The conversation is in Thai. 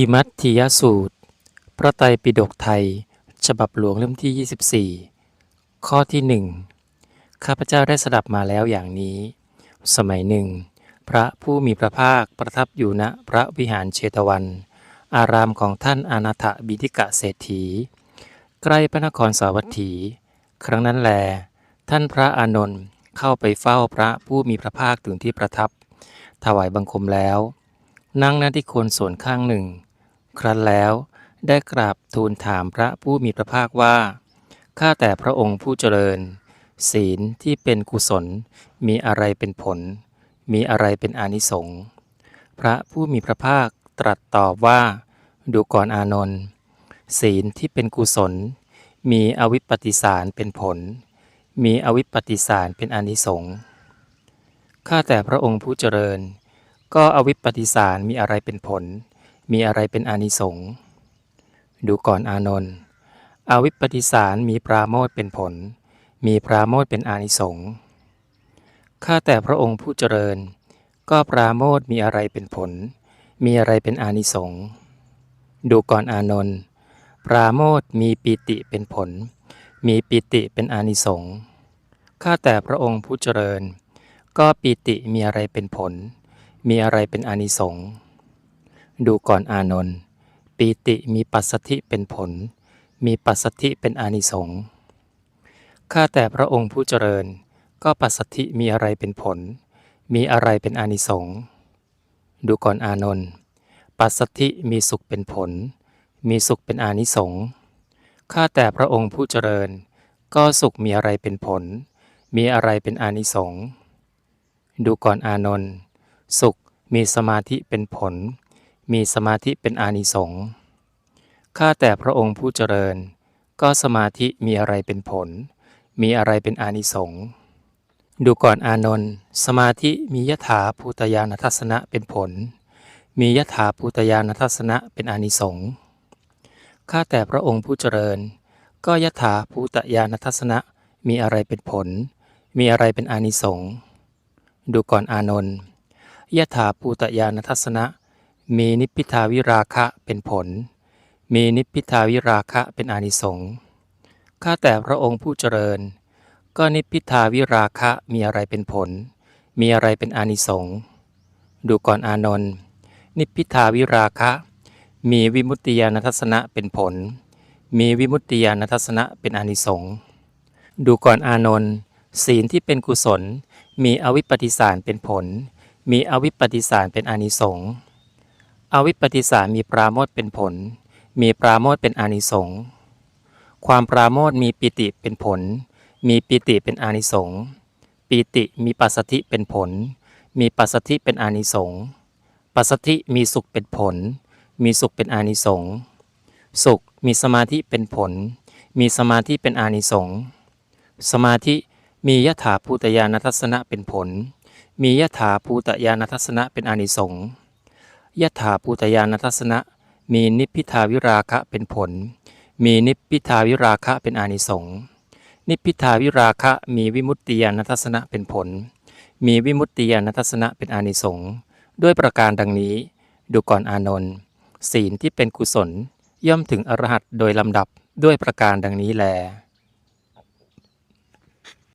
กิมัตถิยสูตร พระไตรปิฎกไทย ฉบับหลวงเล่มที่ 24 ข้อที่หนึ่งข้าพเจ้าได้สดับมาแล้วอย่างนี้ สมัยหนึ่ง พระผู้มีพระภาคประทับอยู่ณพระวิหารเชตวัน อารามของท่านอนาถบิดิกะเศรษฐี ใกล้พระนครสาวัตถี ครั้งนั้นแล ท่านพระอานนท์เข้าไปเฝ้าพระผู้มีพระภาคถึงที่ประทับ ถวายบังคมแล้วนั่งหน้าที่โคนส่วนข้างหนึ่ง ครั้นแล้ว ได้กราบทูลถามพระผู้มีพระภาคว่า ข้าแต่พระองค์ผู้เจริญ ศีลที่เป็นกุศล มีอะไรเป็นผล มีอะไรเป็นอานิสงส์ พระผู้มีพระภาคตรัสตอบว่า ดูก่อนอานนท์ ศีลที่เป็นกุศล มีอวิปปติสารเป็นผล มีอวิปปติสารเป็นอานิสงส์ ข้าแต่พระองค์ผู้เจริญ ก็อวิปปติสารมีอะไรเป็นผล มีอะไรเป็นอานิสงส์ ดูก่อนอานนท์ อวิปปิสารมีปราโมทเป็นผล มีปราโมทเป็นอานิสงส์ ข้าแต่พระองค์ผู้เจริญ ก็ปราโมทมีอะไรเป็นผล มีอะไรเป็นอานิสงส์ ดูก่อนอานนท์ ปราโมทมีปีติเป็นผล มีปีติเป็นอานิสงส์ ข้าแต่พระองค์ผู้เจริญ ก็ปีติมีอะไรเป็นผล มีอะไรเป็นอานิสงส์ ดูก่อนอานนท์ปีติมีปัสสธิเป็นผล มีปัสสธิเป็นอานิสงส์ข้าแต่พระองค์ผู้เจริญ ก็ปัสสธิมีอะไรเป็นผล มีอะไรเป็นอานิสงส์ดูก่อนอานนท์ปัสสธิมีสุขเป็นผล มีสุขเป็นอานิสงส์ข้าแต่พระองค์ผู้เจริญ ก็สุขมีอะไรเป็นผล มีอะไรเป็นอานิสงส์ดูก่อนอานนท์สุขมีสมาธิเป็นผล มีสมาธิเป็นอานิสงส์ข้าแต่พระองค์ผู้เจริญ ก็สมาธิมีอะไรเป็นผล มีอะไรเป็นอานิสงส์ดูก่อนอานนท์สมาธิมียถาภูตยานทัศนะเป็นผล มียถาภูตยานทัศนะเป็นอานิสงส์ข้าแต่พระองค์ผู้เจริญ ก็ยถาภูตยานทัศนะมีอะไรเป็นผล มีอะไรเป็นอานิสงส์ดูก่อนอานนท์ยถาภูตยานทัศนะ มีนิพพิทาวิราคะเป็นผล มีนิพพิทาวิราคะเป็นอานิสงส์ข้าแต่พระองค์ผู้เจริญ ก็นิพพิทาวิราคะมีอะไรเป็นผล มีอะไรเป็นอานิสงส์ดูก่อนอานนท์นิพพิทาวิราคะ มีวิมุตติญาณทัศนะเป็นผล มีวิมุตติญาณทัศนะเป็นอานิสงส์ดูก่อนอานนท์ศีลที่เป็นกุศล มีอวิปปิสารเป็นผล มีอวิปปิสารเป็นอานิสงส์ อวิปปติสามีปราโมทเป็นผล มีปราโมทเป็นอานิสงส์ความปราโมทมีปิติเป็นผล มีปิติเป็นอานิสงส์ปิติมีปัสสธิเป็นผล มีปัสสธิเป็นอานิสงส์ปัสสธิมีสุขเป็นผล มีสุขเป็นอานิสงส์สุขมีสมาธิเป็นผล มีสมาธิเป็นอานิสงส์สมาธิมียถาภูตยานัทัศนะเป็นผล มียถาภูตยานัทัศนะเป็นอานิสงส์ ยถาภูตยานทัศนะ มีนิพพิทาวิราคะเป็นผล มีนิพพิทาวิราคะเป็นอานิสงส์นิพพิทาวิราคะมีวิมุตติยานทัศนะเป็นผล มีวิมุตติยานทัศนะเป็นอานิสงส์ด้วยประการดังนี้ ดูก่อนอานนท์ศีลที่เป็นกุศลย่อมถึงอรหัตโดยลำดับด้วยประการดังนี้แล